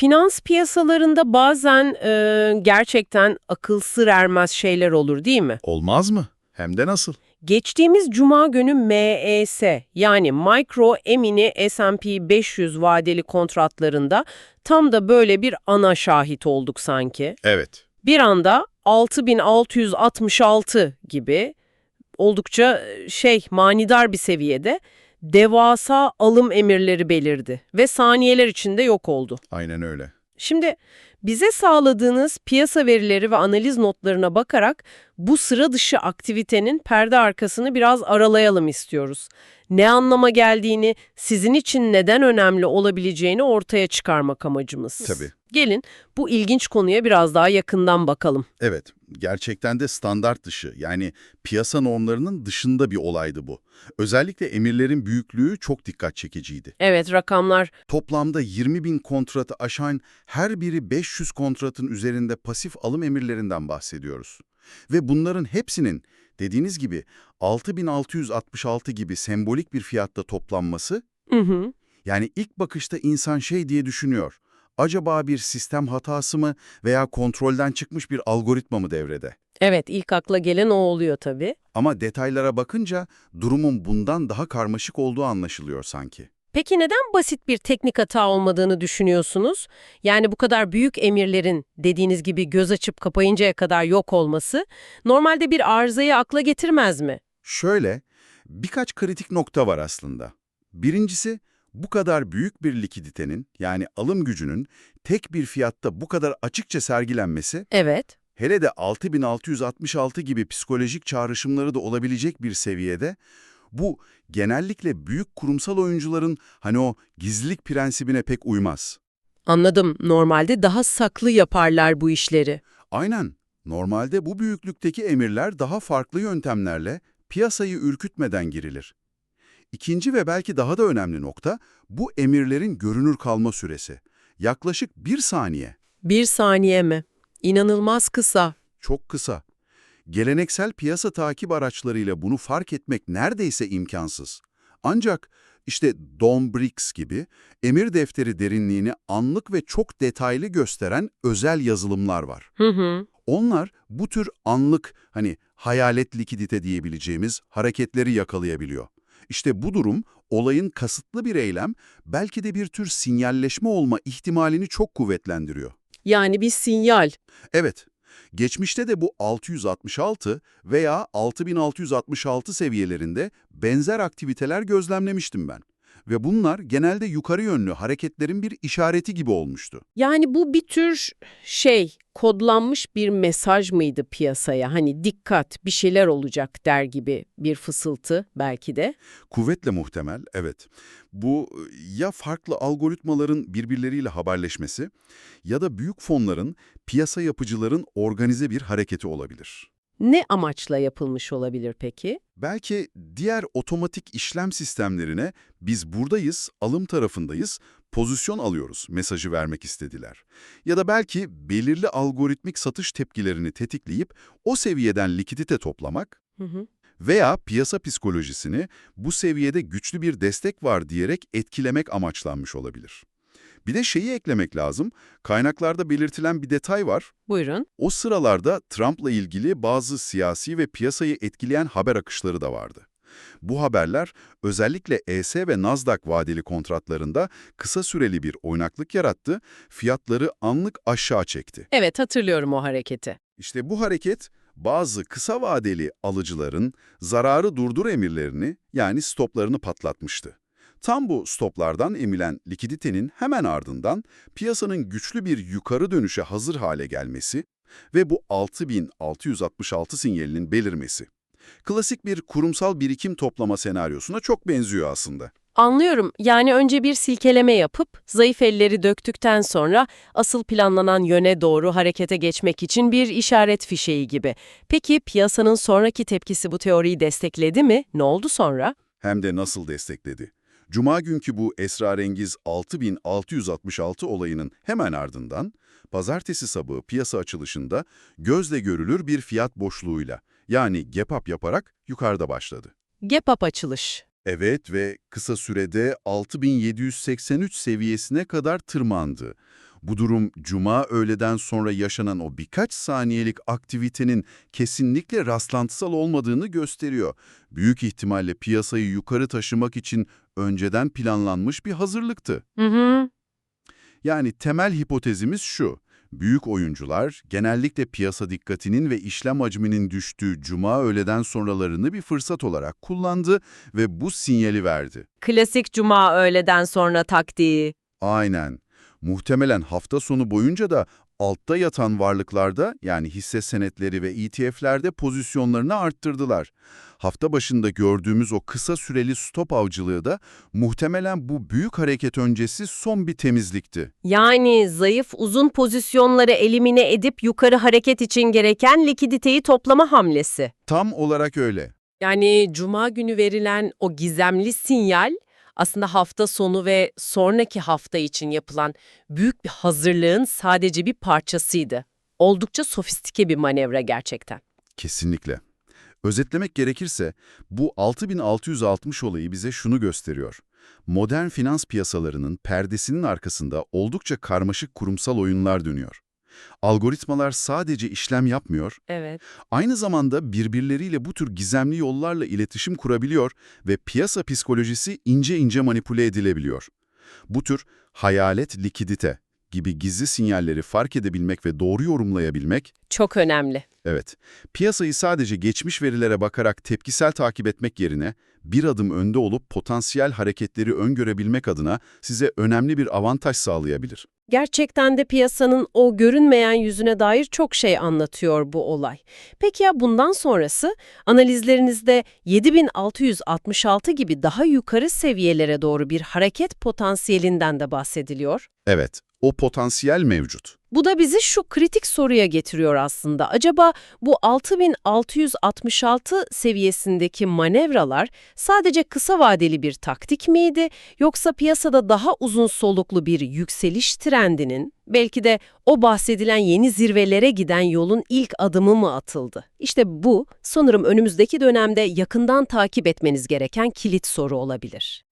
Finans piyasalarında bazen e, gerçekten akıl sır ermez şeyler olur değil mi? Olmaz mı? Hem de nasıl? Geçtiğimiz cuma günü MES yani Micro Emini S&P 500 vadeli kontratlarında tam da böyle bir ana şahit olduk sanki. Evet. Bir anda 6666 gibi oldukça e, şey manidar bir seviyede devasa alım emirleri belirdi ve saniyeler içinde yok oldu. Aynen öyle. Şimdi bize sağladığınız piyasa verileri ve analiz notlarına bakarak bu sıra dışı aktivitenin perde arkasını biraz aralayalım istiyoruz. Ne anlama geldiğini, sizin için neden önemli olabileceğini ortaya çıkarmak amacımız. Tabii. Gelin bu ilginç konuya biraz daha yakından bakalım. Evet, gerçekten de standart dışı yani piyasa normlarının dışında bir olaydı bu. Özellikle emirlerin büyüklüğü çok dikkat çekiciydi. Evet rakamlar Toplamda 20 bin kontratı aşan her biri 500 kontratın üzerinde pasif alım emirlerinden bahsediyoruz. Ve bunların hepsinin dediğiniz gibi 6666 gibi sembolik bir fiyatta toplanması hı hı, yani ilk bakışta insan şey diye düşünüyor. Acaba bir sistem hatası mı veya kontrolden çıkmış bir algoritma mı devrede? evet ilk akla gelen o oluyor tabii. Ama detaylara bakınca durumun bundan daha karmaşık olduğu anlaşılıyor sanki. Peki neden basit bir teknik hata olmadığını düşünüyorsunuz? Yani bu kadar büyük emirlerin dediğiniz gibi göz açıp kapayıncaya kadar yok olması normalde bir arızayı akla getirmez mi? Şöyle, birkaç kritik nokta var aslında. Birincisi, bu kadar büyük bir likiditenin yani alım gücünün tek bir fiyatta bu kadar açıkça sergilenmesi, Evet. hele de 6666 gibi psikolojik çağrışımları da olabilecek bir seviyede, bu genellikle büyük kurumsal oyuncuların hani o gizlilik prensibine pek uymaz. Anladım. Normalde daha saklı yaparlar bu işleri. Aynen. Normalde bu büyüklükteki emirler daha farklı yöntemlerle piyasayı ürkütmeden girilir. İkinci ve belki daha da önemli nokta bu emirlerin görünür kalma süresi. Yaklaşık bir saniye. Bir saniye mi? İnanılmaz kısa. Çok kısa. Geleneksel piyasa takip araçlarıyla bunu fark etmek neredeyse imkansız. Ancak işte Dombrix gibi emir defteri derinliğini anlık ve çok detaylı gösteren özel yazılımlar var. Hı hı. Onlar bu tür anlık, hani hayalet likidite diyebileceğimiz hareketleri yakalayabiliyor. İşte bu durum, olayın kasıtlı bir eylem, belki de bir tür sinyalleşme olma ihtimalini çok kuvvetlendiriyor. Yani bir sinyal. Evet, geçmişte de bu 666 veya 6666 seviyelerinde benzer aktiviteler gözlemlemiştim ben. Ve bunlar genelde yukarı yönlü hareketlerin bir işareti gibi olmuştu. Yani bu bir tür şey, kodlanmış bir mesaj mıydı piyasaya? Hani dikkat, bir şeyler olacak der gibi bir fısıltı belki de. Kuvvetle muhtemel, evet. Bu ya farklı algoritmaların birbirleriyle haberleşmesi ya da büyük fonların, piyasa yapıcıların organize bir hareketi olabilir. Ne amaçla yapılmış olabilir peki? Belki diğer otomatik işlem sistemlerine biz buradayız, alım tarafındayız, pozisyon alıyoruz mesajı vermek istediler. Ya da belki belirli algoritmik satış tepkilerini tetikleyip o seviyeden likidite toplamak Hı hı. veya piyasa psikolojisini bu seviyede güçlü bir destek var diyerek etkilemek amaçlanmış olabilir. Bir de şeyi eklemek lazım, kaynaklarda belirtilen bir detay var. Buyurun. O sıralarda Trump'la ilgili bazı siyasi ve piyasayı etkileyen haber akışları da vardı. Bu haberler özellikle ES ve Nasdaq vadeli kontratlarında kısa süreli bir oynaklık yarattı, fiyatları anlık aşağı çekti. Evet hatırlıyorum o hareketi. İşte bu hareket bazı kısa vadeli alıcıların zararı durdur emirlerini yani stoplarını patlatmıştı. Tam bu stoplardan emilen likiditenin hemen ardından piyasanın güçlü bir yukarı dönüşe hazır hale gelmesi ve bu 6666 sinyalinin belirmesi. Klasik bir kurumsal birikim toplama senaryosuna çok benziyor aslında. Anlıyorum. Yani önce bir silkeleme yapıp zayıf elleri döktükten sonra asıl planlanan yöne doğru harekete geçmek için bir işaret fişeği gibi. Peki piyasanın sonraki tepkisi bu teoriyi destekledi mi? Ne oldu sonra? Hem de nasıl destekledi. Cuma günkü bu esrarengiz 6666 olayının hemen ardından, pazartesi sabahı piyasa açılışında gözle görülür bir fiyat boşluğuyla, yani gap up yaparak yukarıda başladı. Gap up açılış. Evet ve kısa sürede 6783 seviyesine kadar tırmandı. Bu durum cuma öğleden sonra yaşanan o birkaç saniyelik aktivitenin kesinlikle rastlantısal olmadığını gösteriyor. Büyük ihtimalle piyasayı yukarı taşımak için önceden planlanmış bir hazırlıktı. Hı hı. Yani temel hipotezimiz şu. Büyük oyuncular genellikle piyasa dikkatinin ve işlem hacminin düştüğü cuma öğleden sonralarını bir fırsat olarak kullandı ve bu sinyali verdi. Klasik cuma öğleden sonra taktiği. Aynen. Muhtemelen hafta sonu boyunca da altta yatan varlıklarda yani hisse senetleri ve ETF'lerde pozisyonlarını arttırdılar. Hafta başında gördüğümüz o kısa süreli stop avcılığı da muhtemelen bu büyük hareket öncesi son bir temizlikti. Yani zayıf uzun pozisyonları elimine edip yukarı hareket için gereken likiditeyi toplama hamlesi. Tam olarak öyle. Yani cuma günü verilen o gizemli sinyal aslında hafta sonu ve sonraki hafta için yapılan büyük bir hazırlığın sadece bir parçasıydı. Oldukça sofistike bir manevra gerçekten. Kesinlikle. Özetlemek gerekirse bu 6660 olayı bize şunu gösteriyor. Modern finans piyasalarının perdesinin arkasında oldukça karmaşık kurumsal oyunlar dönüyor. Algoritmalar sadece işlem yapmıyor, Evet. aynı zamanda birbirleriyle bu tür gizemli yollarla iletişim kurabiliyor ve piyasa psikolojisi ince ince manipüle edilebiliyor. Bu tür hayalet likidite gibi gizli sinyalleri fark edebilmek ve doğru yorumlayabilmek Çok önemli. Evet, piyasayı sadece geçmiş verilere bakarak tepkisel takip etmek yerine bir adım önde olup potansiyel hareketleri öngörebilmek adına size önemli bir avantaj sağlayabilir. Gerçekten de piyasanın o görünmeyen yüzüne dair çok şey anlatıyor bu olay. Peki ya bundan sonrası? Analizlerinizde 7666 gibi daha yukarı seviyelere doğru bir hareket potansiyelinden de bahsediliyor. Evet, o potansiyel mevcut. Bu da bizi şu kritik soruya getiriyor aslında. Acaba bu 6666 seviyesindeki manevralar sadece kısa vadeli bir taktik miydi yoksa piyasada daha uzun soluklu bir yükseliş trendinin belki de o bahsedilen yeni zirvelere giden yolun ilk adımı mı atıldı? İşte bu sanırım önümüzdeki dönemde yakından takip etmeniz gereken kilit soru olabilir.